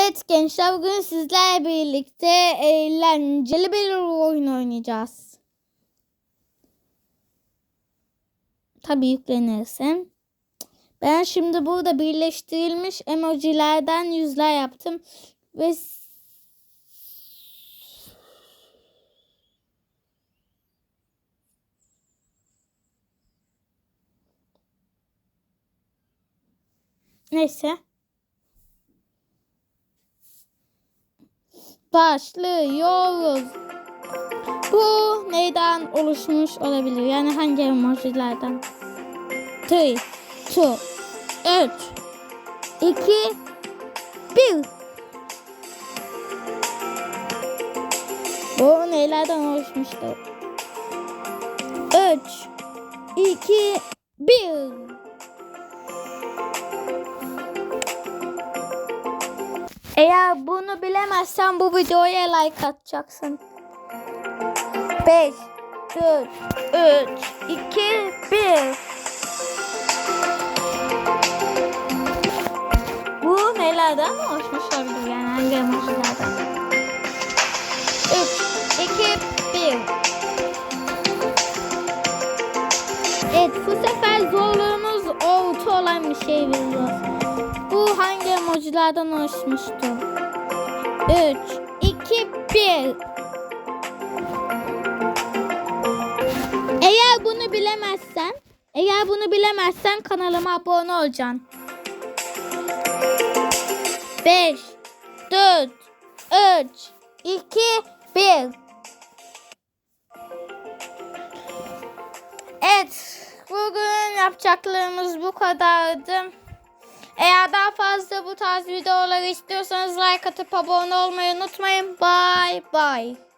Evet gençler bugün sizlerle birlikte eğlenceli bir oyun oynayacağız. Tabii yüklenirse. Ben şimdi burada birleştirilmiş emojilerden yüzler yaptım. Ve Neyse. Başlıyoruz. Bu neyden oluşmuş olabilir? Yani hangi emojilerden? 3, 2, 3, 2, 1. Bu neylerden oluşmuştu? 3, 2, 1. Eğer bunu bilemezsen bu videoya like atacaksın. 5, 4, 3, 2, 1. Bu nelerden mi oluşmuş olabilir yani hangi emojilerden? 3, 2, 1. Evet bu sefer zorluğumuz orta olan bir şey veriyor. Emojilerden oluşmuştu? 3, 2, 1. Eğer bunu bilemezsen, eğer bunu bilemezsen kanalıma abone olacaksın. 5, 4, 3, 2, 1. Evet, bugün yapacaklarımız bu kadardı. Eğer daha fazla bu tarz videoları istiyorsanız like atıp abone olmayı unutmayın. Bye bye.